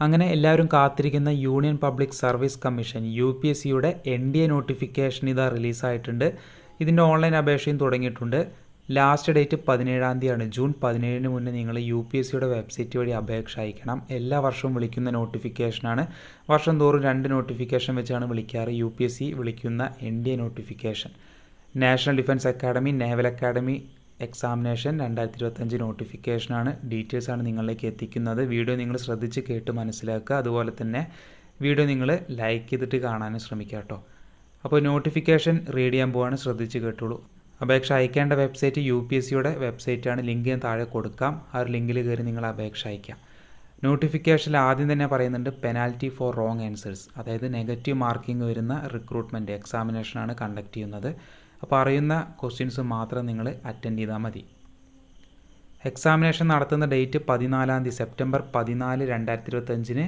അങ്ങനെ എല്ലാവരും കാത്തിരിക്കുന്ന Union Public Service Commission U P S സിയുടെ എൻ ഡി എ നോട്ടിഫിക്കേഷൻ ഇതാ റിലീസായിട്ടുണ്ട്. ഇതിന്റെ ഓൺലൈൻ അപേക്ഷയും തുടങ്ങിയിട്ടുണ്ട്. ലാസ്റ്റ് ഡേറ്റ് പതിനേഴാം തീയതിയാണ്. ജൂൺ പതിനേഴിന് മുന്നേ നിങ്ങൾ യു പി എസ് സിയുടെ വെബ്സൈറ്റ് വഴി അപേക്ഷ അയക്കണം. എല്ലാ വർഷവും വിളിക്കുന്ന നോട്ടിഫിക്കേഷനാണ്. വർഷം തോറും രണ്ട് നോട്ടിഫിക്കേഷൻ വെച്ചാണ് വിളിക്കാറ്. യു പി എസ് സി വിളിക്കുന്ന N D A notification. National Defence Academy Naval Academy examination രണ്ടായിരത്തി ഇരുപത്തഞ്ച് നോട്ടിഫിക്കേഷനാണ് ആണ് നിങ്ങളിലേക്ക് എത്തിക്കുന്നത്. വീഡിയോ നിങ്ങൾ ശ്രദ്ധിച്ച് കേട്ട് മനസ്സിലാക്കുക. അതുപോലെ തന്നെ വീഡിയോ നിങ്ങൾ ലൈക്ക് ചെയ്തിട്ട് കാണാനും ശ്രമിക്കുക കേട്ടോ. അപ്പോൾ നോട്ടിഫിക്കേഷൻ റീഡ് ചെയ്യാൻ പോവാണ്. ശ്രദ്ധിച്ച് കേട്ടോളൂ. അപേക്ഷ അയക്കേണ്ട വെബ്സൈറ്റ് യു പി എസ് സിയുടെ വെബ്സൈറ്റാണ് ലിങ്ക് ഞാൻ താഴെ കൊടുക്കാം. ആ ഒരു ലിങ്കിൽ കയറി നിങ്ങൾ അപേക്ഷ അയക്കാം. നോട്ടിഫിക്കേഷനിൽ ആദ്യം തന്നെ പറയുന്നുണ്ട് പെനാൽറ്റി ഫോർ റോങ് ആൻസേഴ്സ് അതായത് നെഗറ്റീവ് മാർക്കിംഗ് വരുന്ന റിക്രൂട്ട്മെന്റ് എക്സാമിനേഷനാണ് കണ്ടക്ട് ചെയ്യുന്നത്. അപ്പോൾ അറിയുന്ന ക്വസ്റ്റ്യൻസ് മാത്രം നിങ്ങൾ അറ്റൻഡ് ചെയ്താൽ മതി. എക്സാമിനേഷൻ നടത്തുന്ന ഡേറ്റ് പതിനാലാം തീയതി സെപ്റ്റംബർ പതിനാല് രണ്ടായിരത്തി ഇരുപത്തഞ്ചിന്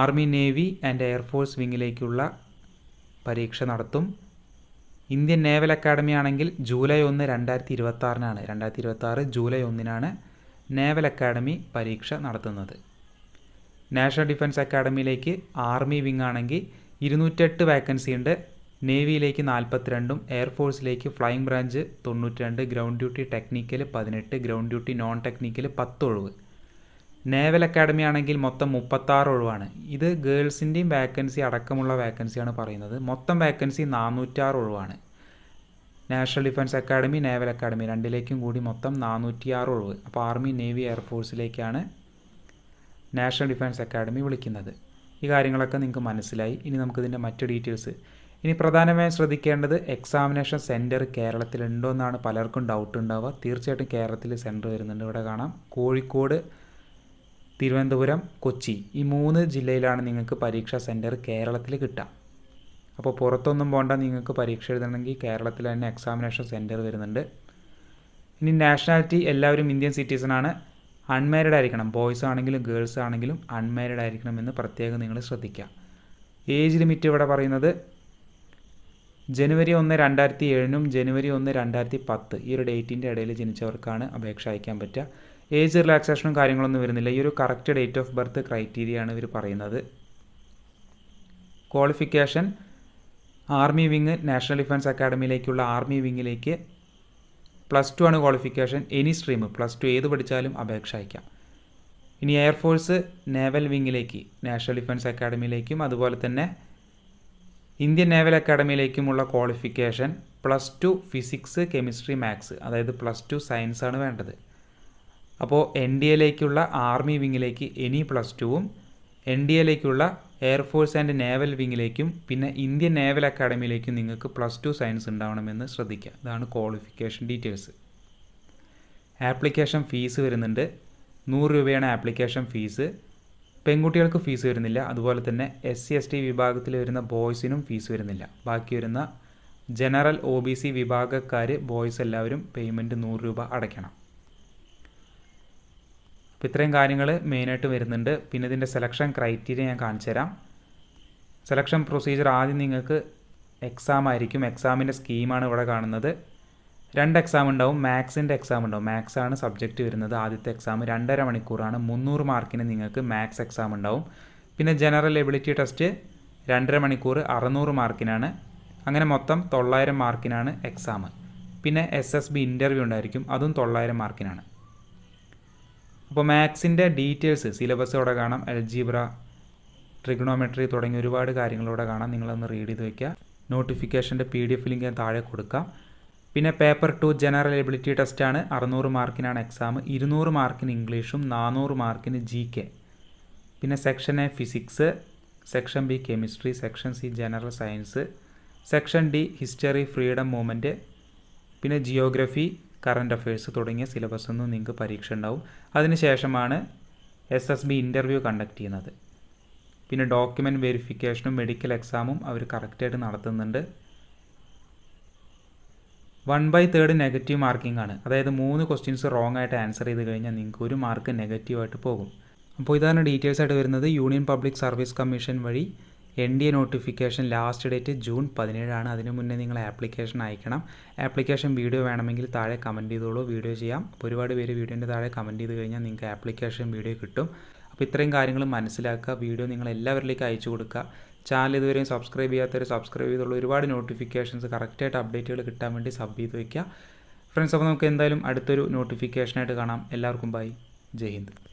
army navy and air force വിങ്ങിലേക്കുള്ള പരീക്ഷ നടത്തും. ഇന്ത്യൻ നേവൽ അക്കാഡമി ആണെങ്കിൽ ജൂലൈ ഒന്ന് രണ്ടായിരത്തി ഇരുപത്തി ആറിനാണ് രണ്ടായിരത്തി ഇരുപത്തി ആറ് ജൂലൈ ഒന്നിനാണ് നേവൽ അക്കാഡമി പരീക്ഷ നടത്തുന്നത്. നാഷണൽ ഡിഫൻസ് അക്കാഡമിയിലേക്ക് ആർമി വിങ് ആണെങ്കിൽ ഇരുന്നൂറ്റെട്ട് വേക്കൻസി ഉണ്ട്. നേവിയിലേക്ക് നാൽപ്പത്തിരണ്ടും എയർഫോഴ്സിലേക്ക് ഫ്ലൈയിങ് ബ്രാഞ്ച് തൊണ്ണൂറ്റി രണ്ട് ഗ്രൗണ്ട് ഡ്യൂട്ടി ടെക്നിക്കൽ പതിനെട്ട് ഗ്രൗണ്ട് ഡ്യൂട്ടി നോൺ ടെക്നിക്കൽ പത്ത് ഒഴിവ് നേവൽ അക്കാഡമി ആണെങ്കിൽ മൊത്തം മുപ്പത്താറ് ഒഴിവാണ്. ഇത് ഗേൾസിന്റെയും വേക്കൻസി അടക്കമുള്ള വേക്കൻസിയാണ് പറയുന്നത്. മൊത്തം വേക്കൻസി നാനൂറ്റാറ് ഒഴിവാണ്. National Defence Academy Naval Academy രണ്ടിലേക്കും കൂടി മൊത്തം നാനൂറ്റിയാറ് ഒഴിവ്. അപ്പോൾ ആർമി നേവി എയർഫോഴ്സിലേക്കാണ് നാഷണൽ ഡിഫൻസ് അക്കാഡമി വിളിക്കുന്നത്. ഈ കാര്യങ്ങളൊക്കെ നിങ്ങൾക്ക് മനസ്സിലായി. ഇനി നമുക്കിതിന്റെ മറ്റു ഡീറ്റെയിൽസ് ഇനി പ്രധാനമായും ശ്രദ്ധിക്കേണ്ടത് എക്സാമിനേഷൻ സെന്റർ കേരളത്തിലുണ്ടോ എന്നാണ് പലർക്കും ഡൗട്ട് ഉണ്ടാവുക. തീർച്ചയായിട്ടും കേരളത്തിൽ സെന്റർ വരുന്നുണ്ട്. ഇവിടെ കാണാം. കോഴിക്കോട് തിരുവനന്തപുരം കൊച്ചി. ഈ മൂന്ന് ജില്ലയിലാണ് നിങ്ങൾക്ക് പരീക്ഷാ സെന്റർ കേരളത്തിൽ കിട്ടുക. അപ്പോൾ പുറത്തൊന്നും പോകണ്ട നിങ്ങൾക്ക് പരീക്ഷ എഴുതണമെങ്കിൽ കേരളത്തിൽ തന്നെ എക്സാമിനേഷൻ സെന്റർ വരുന്നുണ്ട്. ഇനി നാഷണാലിറ്റി എല്ലാവരും ഇന്ത്യൻ സിറ്റിസൺ ആണ്. അൺമാരിഡ് ആയിരിക്കണം. ബോയ്സ് ആണെങ്കിലും ഗേൾസ് ആണെങ്കിലും അൺമാരിഡ് ആയിരിക്കണം എന്ന് പ്രത്യേകം നിങ്ങൾ ശ്രദ്ധിക്കുക. ഏജ് ലിമിറ്റ് ഇവിടെ പറയുന്നത് ജനുവരി ഒന്ന് രണ്ടായിരത്തി ഏഴിനും ജനുവരി ഒന്ന് രണ്ടായിരത്തി പത്ത് ഈ ഒരു ഡേറ്റിന്റെ ഇടയിൽ ജനിച്ചവർക്കാണ് അപേക്ഷ അയക്കാൻ പറ്റുക. ഏജ് റിലാക്സേഷനും കാര്യങ്ങളൊന്നും വരുന്നില്ല. ഈ ഒരു correct date of birth criteria ആണ് ഇവർ പറയുന്നത്. Qualification army wing National Defence അക്കാഡമിയിലേക്കുള്ള army വിങ്ങിലേക്ക് പ്ലസ് ടു ആണ് qualification. Any stream plus two ഏത് പഠിച്ചാലും അപേക്ഷ അയക്കാം. ഇനി എയർഫോഴ്സ് നേവൽ വിങ്ങിലേക്ക് നാഷണൽ ഡിഫൻസ് അക്കാഡമിയിലേക്കും അതുപോലെ തന്നെ Indian naval അക്കാഡമിയിലേക്കുമുള്ള qualification plus two physics chemistry maths അതായത് പ്ലസ് ടു സയൻസ് ആണ് വേണ്ടത്. അപ്പോൾ എൻ ഡി എയിലേക്കുള്ള ആർമി വിങ്ങിലേക്ക് എനി പ്ലസ് ടുവും എൻ ഡി എയിലേക്കുള്ള എയർഫോഴ്സ് ആൻഡ് നേവൽ വിങ്ങിലേക്കും പിന്നെ ഇന്ത്യൻ നേവൽ അക്കാഡമിയിലേക്കും നിങ്ങൾക്ക് പ്ലസ് ടു സയൻസ് ഉണ്ടാവണമെന്ന് ശ്രദ്ധിക്കുക. ഇതാണ് ക്വാളിഫിക്കേഷൻ ഡീറ്റെയിൽസ്. ആപ്ലിക്കേഷൻ ഫീസ് വരുന്നുണ്ട്. നൂറ് രൂപയാണ് ആപ്ലിക്കേഷൻ ഫീസ്. പെൺകുട്ടികൾക്ക് ഫീസ് വരുന്നില്ല. അതുപോലെ തന്നെ എസ് സി എസ് ടി വിഭാഗത്തിൽ വരുന്ന ബോയ്സിനും ഫീസ് വരുന്നില്ല. ബാക്കി വരുന്ന ജനറൽ ഒ ബി സി വിഭാഗക്കാർ ബോയ്സ് എല്ലാവരും പേയ്മെന്റ് നൂറ് രൂപ അടയ്ക്കണം. അപ്പോൾ ഇത്രയും കാര്യങ്ങൾ മെയിനായിട്ട് വരുന്നുണ്ട്. പിന്നെ ഇതിന്റെ സെലക്ഷൻ ക്രൈറ്റീരിയ ഞാൻ കാണിച്ചു തരാം. സെലക്ഷൻ പ്രൊസീജിയർ ആദ്യം നിങ്ങൾക്ക് എക്സാം ആയിരിക്കും. എക്സാമിന്റെ സ്കീമാണ് ഇവിടെ കാണുന്നത്. രണ്ട് എക്സാം ഉണ്ടാവും മാത്സിന്റെ എക്സാം ഉണ്ടാവും. മാത്സ് ആണ് സബ്ജക്റ്റ് വരുന്നത്. ആദ്യത്തെ എക്സാം രണ്ടര മണിക്കൂറാണ്. മുന്നൂറ് മാർക്കിന് നിങ്ങൾക്ക് മാത്സ് എക്സാം ഉണ്ടാവും. പിന്നെ ജനറൽ എബിലിറ്റി ടെസ്റ്റ് രണ്ടര മണിക്കൂർ അറുന്നൂറ് മാർക്കിനാണ് അങ്ങനെ മൊത്തം തൊള്ളായിരം മാർക്കിനാണ് എക്സാം പിന്നെ എസ് എസ് ബി ഇന്റർവ്യൂ ഉണ്ടായിരിക്കും. അതും തൊള്ളായിരം മാർക്കിനാണ് അപ്പോൾ മാത്സിന്റെ ഡീറ്റെയിൽസ് സിലബസ് ഇവിടെ കാണാം. അൽജീബ്ര ട്രിഗണോമെട്രി തുടങ്ങിയ ഒരുപാട് കാര്യങ്ങളോടെ കാണാം. നിങ്ങളൊന്ന് റീഡ് ചെയ്ത് വയ്ക്കുക നോട്ടിഫിക്കേഷന്റെ പി ഡി എഫ് ലിങ്ക് ഞാൻ താഴെ കൊടുക്കാം. പിന്നെ paper two general ability test ആണ്. അറുന്നൂറ് മാർക്കിനാണ് എക്സാം. ഇരുന്നൂറ് മാർക്കിന് ഇംഗ്ലീഷും നാനൂറ് മാർക്കിന് ജി കെ പിന്നെ section A physics section B chemistry section C general science section D history freedom movement പിന്നെ ജിയോഗ്രഫി കറണ്ട് അഫയേഴ്സ് തുടങ്ങിയ സിലബസ് ഒന്നും നിങ്ങൾക്ക് പരീക്ഷ ഉണ്ടാവും. അതിനുശേഷമാണ് S S B interview conduct ചെയ്യുന്നത്. പിന്നെ ഡോക്യുമെന്റ് വെരിഫിക്കേഷനും മെഡിക്കൽ എക്സാമും അവർ കറക്റ്റായിട്ട് നടത്തുന്നുണ്ട്. One by third negative marking ആണ്. അതായത് മൂന്ന് ക്വസ്റ്റ്യൻസ് റോങ് ആയിട്ട് ആൻസർ ചെയ്ത് കഴിഞ്ഞാൽ നിങ്ങൾക്ക് ഒരു മാർക്ക് നെഗറ്റീവായിട്ട് പോകും. അപ്പോൾ ഇതാണ് ഡീറ്റെയിൽസ് ആയിട്ട് വരുന്നത്. യൂണിയൻ പബ്ലിക് സർവീസ് കമ്മീഷൻ വഴി N D A notification last date June പതിനേഴാണ് അതിന് മുന്നേ നിങ്ങൾ ആപ്ലിക്കേഷൻ അയക്കണം. ആപ്ലിക്കേഷൻ വീഡിയോ വേണമെങ്കിൽ താഴെ കമന്റ് ചെയ്തോളൂ. വീഡിയോ ചെയ്യാം. ഒരുപാട് പേര് വീഡിയോന്റെ താഴെ കമന്റ് ചെയ്ത് കഴിഞ്ഞാൽ നിങ്ങൾക്ക് ആപ്ലിക്കേഷൻ വീഡിയോ കിട്ടും. അപ്പോൾ ഇത്രയും കാര്യങ്ങൾ മനസ്സിലാക്കുക. വീഡിയോ നിങ്ങൾ എല്ലാവരിലേക്ക് അയച്ചു കൊടുക്കുക. ചാനൽ ഇതുവരെയും സബ്സ്ക്രൈബ് ചെയ്യാത്തവർ സബ്സ്ക്രൈബ് ചെയ്തുള്ള ഒരുപാട് നോട്ടിഫിക്കേഷൻസ് കറക്റ്റായിട്ട് അപ്ഡേറ്റുകൾ കിട്ടാൻ വേണ്ടി സബ് ചെയ്ത് വയ്ക്കുക ഫ്രണ്ട്സ് അപ്പോൾ നമുക്ക് എന്തായാലും അടുത്തൊരു നോട്ടിഫിക്കേഷനായിട്ട് കാണാം. എല്ലാവർക്കും ബൈ ജയ് ഹിന്ദ്.